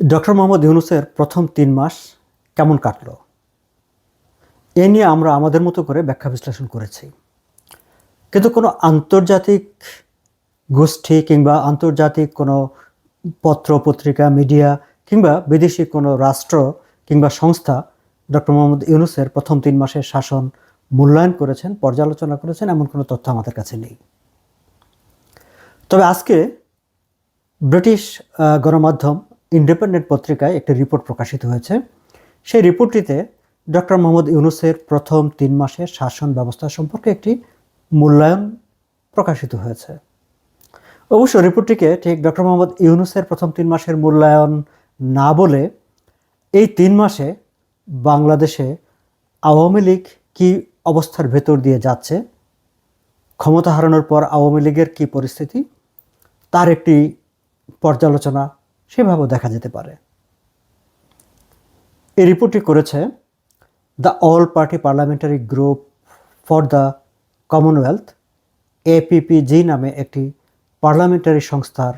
Doctor Mohammad ইউনুসের প্রথম তিন মাস কেমন কাটলো? এ নিয়ে আমরা আমাদের মতো করে ব্যাখ্যা বিশ্লেষণ করেছি। কিন্তু কোনো আন্তর্জাতিক গোষ্ঠী কিংবা আন্তর্জাতিক কোনো পত্র পত্রিকা মিডিয়া কিংবা বিদেশি কোনো রাষ্ট্র কিংবা সংস্থা ডক্টর মোহাম্মদ ইউনুসের প্রথম তিন মাসের শাসন মূল্যায়ন করেছেন, পর্যালোচনা করেছেন, এমন কোনো তথ্য আমাদের কাছে নেই। তবে আজকে ব্রিটিশ গণমাধ্যম ইন্ডিপেন্ডেন্ট পত্রিকায় একটি রিপোর্ট প্রকাশিত হয়েছে। সেই রিপোর্টটিতে ডক্টর মোহাম্মদ ইউনুসের প্রথম তিন মাসের শাসন ব্যবস্থা সম্পর্কে একটি মূল্যায়ন প্রকাশিত হয়েছে। অবশ্য রিপোর্টটিকে ঠিক ডক্টর মোহাম্মদ ইউনুসের প্রথম তিন মাসের মূল্যায়ন না বলে এই তিন মাসে বাংলাদেশে আওয়ামী লীগ কী অবস্থার ভেতর দিয়ে যাচ্ছে, ক্ষমতা হারানোর পর আওয়ামী লীগের কী পরিস্থিতি, তার একটি পর্যালোচনা সেভাবেও দেখা যেতে পারে। এই রিপোর্টটি করেছে the all party parliamentary group for the Commonwealth, APPG নামে একটি পার্লামেন্টারি সংস্থার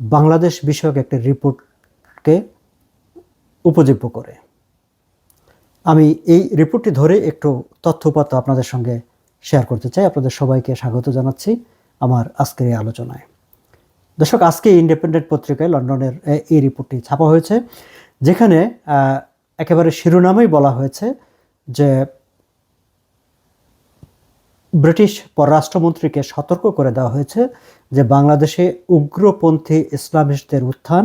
বাংলাদেশ বিষয়ক একটি রিপোর্টকে উপযোগ্য করে। আমি এই রিপোর্টটি ধরে একটু তথ্য উপাত্ত আপনাদের সঙ্গে শেয়ার করতে চাই। আপনাদের সবাইকে স্বাগত জানাচ্ছি আমার আজকের এই আলোচনায়। দর্শক, আজকে ইন্ডিপেন্ডেন্ট পত্রিকায় লন্ডনের এই রিপোর্টটি ছাপা হয়েছে, যেখানে একেবারে শিরোনামেই বলা হয়েছে যে ব্রিটিশ পররাষ্ট্রমন্ত্রীকে সতর্ক করে দেওয়া হয়েছে যে বাংলাদেশে উগ্রপন্থী ইসলামিস্টদের উত্থান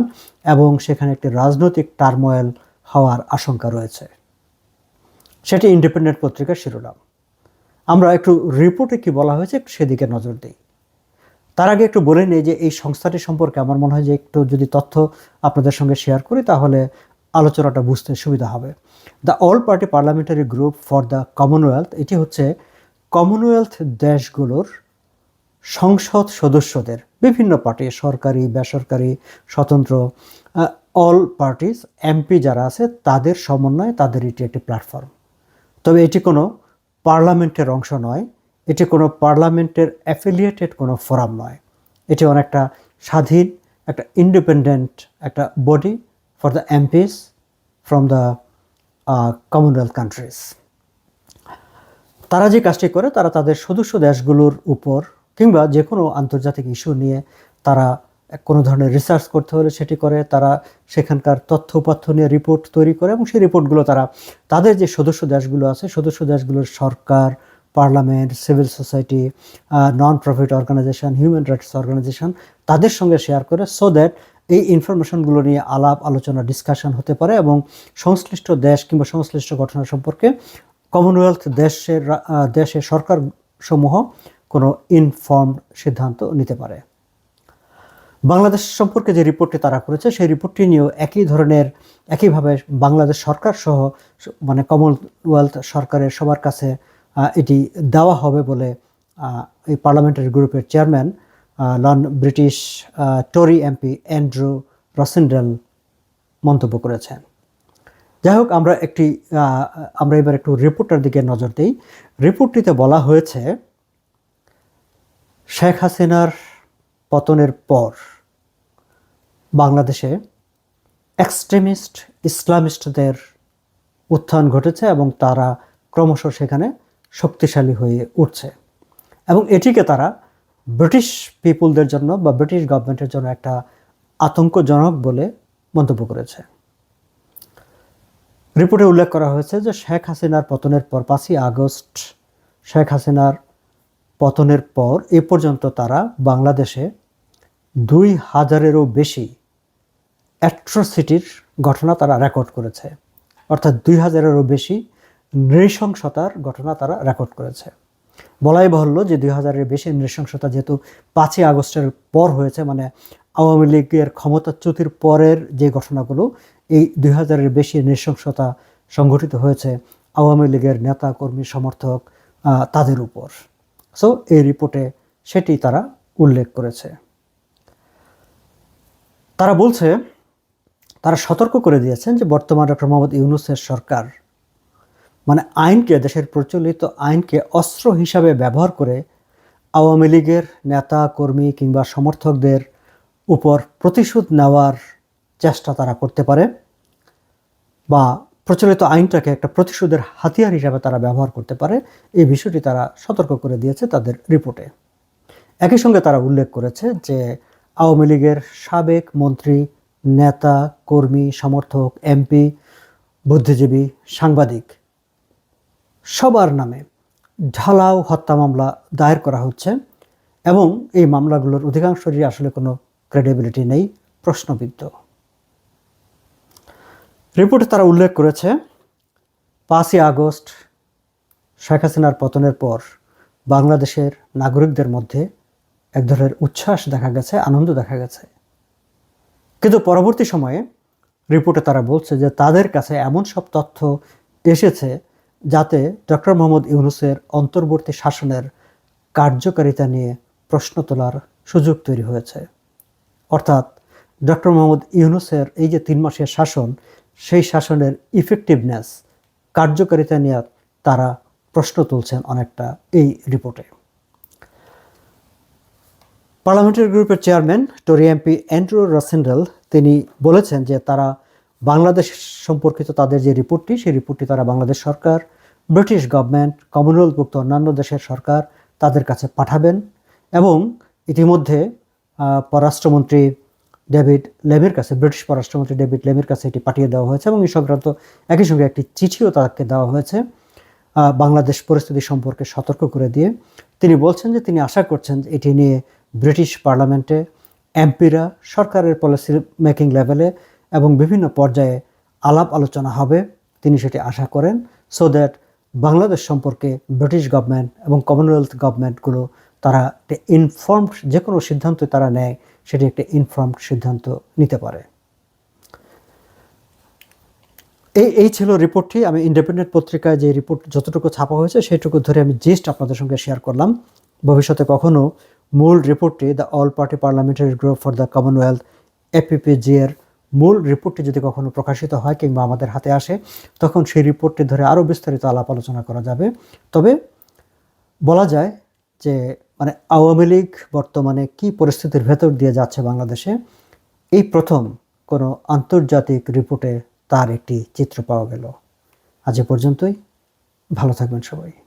এবং সেখানে একটি রাজনৈতিক টার্মোয়েল হওয়ার আশঙ্কা রয়েছে। সেটি ইন্ডিপেন্ডেন্ট পত্রিকার শিরোনাম। আমরা একটু রিপোর্টে কি বলা হয়েছে সেদিকে নজর দিই। তার আগে একটু বলে নিই যে এই সংস্থাটি সম্পর্কে আমার মনে হয় যে একটু যদি তথ্য আপনাদের সঙ্গে শেয়ার করি, তাহলে আলোচনাটা বুঝতে সুবিধা হবে। The all party parliamentary group for the Commonwealth এটি হচ্ছে কমনওয়েলথ দেশগুলোর সংসদ সদস্যদের, বিভিন্ন পার্টি, সরকারি, বেসরকারি, স্বতন্ত্র অল পার্টিস এমপি যারা আছে, তাদের সমন্বয়ে তাদের এটি একটি প্ল্যাটফর্ম তবে এটি কোনো পার্লামেন্টের অংশ নয় এটি কোনো পার্লামেন্টের অ্যাফিলিয়েটেড কোনো ফোরাম নয়। এটি অনেকটা স্বাধীন, একটা ইন্ডিপেন্ডেন্ট একটা body for the MPs from the Commonwealth countries তারা যে কাজটি করে, তারা তাদের সদস্য দেশগুলোর উপর কিংবা যে কোনো আন্তর্জাতিক ইস্যু নিয়ে তারা কোনো ধরনের রিসার্চ করতে হলে সেটি করে। তারা সেখানকার তথ্য উপাত্য নিয়ে রিপোর্ট তৈরি করে এবং সেই রিপোর্টগুলো তারা, তাদের যে সদস্য দেশগুলো আছে, সদস্য দেশগুলোর সরকার parliament, civil society non profit organisation human rights organisation তাদের সঙ্গে শেয়ার করে সো দ্যাট এই ইনফরমেশনগুলো নিয়ে আলাপ, আলোচনা ডিসকাশন হতে পারে এবং সংশ্লিষ্ট দেশ কিংবা সংশ্লিষ্ট ঘটনা সম্পর্কে কমনওয়েলথ দেশের দেশের সরকার সমূহ কোনো ইনফর্মড সিদ্ধান্ত নিতে পারে। বাংলাদেশ সম্পর্কে যে রিপোর্টটি তারা করেছে, সেই রিপোর্টটি নিয়েও একই ধরনের, একইভাবে বাংলাদেশ সরকার সহ মানে কমনওয়েলথ সরকারের সবার কাছে এটি দেওয়া হবে বলে এই পার্লামেন্টারি গ্রুপের chairman loan British Tory MP Andrew Rosindell মন্তব্য করেছেন। যাই হোক, আমরা একটি আমরা এবার একটু রিপোর্টের দিকে নজর দিই। রিপোর্টটিতে বলা হয়েছে, শেখ হাসিনার পতনের পর বাংলাদেশে এক্সট্রিমিস্ট ইসলামিস্টদের উত্থান ঘটেছে এবং তারা ক্রমশ সেখানে শক্তিশালী হয়ে উঠছে। এবং এটিকে তারা ব্রিটিশ পিপুলদের জন্য বা ব্রিটিশ গভর্নমেন্টের জন্য একটা আতঙ্কজনক বলে মন্তব্য করেছে। রিপোর্টে উল্লেখ করা হয়েছে যে শেখ হাসিনার পতনের পর পাঁচই আগস্ট, শেখ হাসিনার পতনের পর এ পর্যন্ত তারা বাংলাদেশে দুই হাজারেরও বেশি অ্যাট্রোসিটির ঘটনা তারা রেকর্ড করেছে। অর্থাৎ দুই হাজারেরও বেশি নৃশংসতার ঘটনা তারা রেকর্ড করেছে। বলাই বাহুল্য যে দুই হাজারের বেশি নৃশংসতা যেহেতু পাঁচই আগস্টের পর হয়েছে মানে আওয়ামী লীগের ক্ষমতাচ্যুতির পরের যে ঘটনাগুলো, এই দুই হাজারের বেশি নৃশংসতা সংঘটিত হয়েছে আওয়ামী লীগের নেতা কর্মী সমর্থক তাদের উপর। সো এই রিপোর্টে সেটি তারা উল্লেখ করেছে। তারা বলছে, তারা সতর্ক করে দিয়েছেন যে বর্তমান ডক্টর ইউনুসের সরকার মানে আইনকে, দেশের প্রচলিত আইনকে অস্ত্র হিসাবে ব্যবহার করে আওয়ামী লীগের নেতা, কর্মী কিংবা সমর্থকদের উপর প্রতিশোধ নেওয়ার চেষ্টা তারা করতে পারে বা প্রচলিত আইনটাকে একটা প্রতিশোধের হাতিয়ার হিসাবে তারা ব্যবহার করতে পারে। এই বিষয়টি তারা সতর্ক করে দিয়েছে তাদের রিপোর্টে। একই সঙ্গে তারা উল্লেখ করেছে যে আওয়ামী লীগের সাবেক মন্ত্রী, নেতা, কর্মী, সমর্থক, এমপি, বুদ্ধিজীবী, সাংবাদিক সবার নামে ঢালাও হত্যা মামলা দায়ের করা হচ্ছে এবং এই মামলাগুলোর অধিকাংশরই আসলে কোনো ক্রেডিবিলিটি নেই, প্রশ্নবিদ্ধ। রিপোর্টে তারা উল্লেখ করেছে, পাঁচই আগস্ট শেখ হাসিনার পতনের পর বাংলাদেশের নাগরিকদের মধ্যে এক ধরনের উচ্ছ্বাস দেখা গেছে, আনন্দ দেখা গেছে। কিন্তু পরবর্তী সময়ে রিপোর্টে তারা বলছে যে তাদের কাছে এমন সব তথ্য এসেছে যাতে ডক্টর মোহাম্মদ ইউনুসের অন্তর্বর্তী শাসনের কার্যকারিতা নিয়ে প্রশ্ন তোলার সুযোগ তৈরি হয়েছে। অর্থাৎ ডক্টর মোহাম্মদ ইউনুসের এই যে তিন মাসের শাসন, সেই শাসনের ইফেক্টিভনেস কার্যকারিতা নিয়ে তারা প্রশ্ন তুলছেন অনেকটা এই রিপোর্টে পার্লামেন্টারি গ্রুপের chairman, Tory MP Andrew Rosindell, তিনি বলেছেন যে তারা বাংলাদেশ সম্পর্কিত তাদের যে রিপোর্টটি, সেই রিপোর্টটি তারা বাংলাদেশ সরকার, ব্রিটিশ গভর্নমেন্ট, কমনওয়েলথভুক্ত অন্যান্য দেশের সরকার তাদের কাছে পাঠাবেন এবং ইতিমধ্যে পররাষ্ট্রমন্ত্রী ডেভিড লেমের কাছে, ব্রিটিশ পররাষ্ট্রমন্ত্রী ডেভিড লেমের কাছে এটি পাঠিয়ে দেওয়া হয়েছে এবং এই সংক্রান্ত একই সঙ্গে একটি চিঠিও তাকে দেওয়া হয়েছে বাংলাদেশ পরিস্থিতি সম্পর্কে সতর্ক করে দিয়ে। তিনি বলছেন যে তিনি আশা করছেন এটি নিয়ে ব্রিটিশ পার্লামেন্টে এমপিরা সরকারের পলিসি মেকিং লেভেলে এবং বিভিন্ন পর্যায়ে আলাপ আলোচনা হবে। তিনি সেটি আশা করেন সো দ্যাট বাংলাদেশ সম্পর্কে ব্রিটিশ গভর্নমেন্ট এবং কমনওয়েলথ গভর্নমেন্টগুলো তারা একটা ইনফর্মড যে কোনো সিদ্ধান্ত তারা নেয়, সেটি একটা ইনফর্মড সিদ্ধান্ত নিতে পারে। এই এই ছিল রিপোর্টটি আমি ইন্ডিপেন্ডেন্ট পত্রিকায় যে রিপোর্ট যতটুকু ছাপা হয়েছে সেটুকু ধরে আমি জিস্ট আপনাদের সঙ্গে শেয়ার করলাম। ভবিষ্যতে কখনো মূল রিপোর্টটি the all party parliamentary group for the Commonwealth APPG এর মূল রিপোর্টটি যদি কখনো প্রকাশিত হয় কিংবা আমাদের হাতে আসে, তখন সেই রিপোর্টটি ধরে আরও বিস্তারিত আলাপ আলোচনা করা যাবে। তবে বলা যায় যে মানে আওয়ামী লীগ বর্তমানে কি পরিস্থিতির ভেতর দিয়ে যাচ্ছে বাংলাদেশে, এই প্রথম কোনো আন্তর্জাতিক রিপোর্টে তার একটি চিত্র পাওয়া গেল। আজ পর্যন্তই। ভালো থাকবেন সবাই।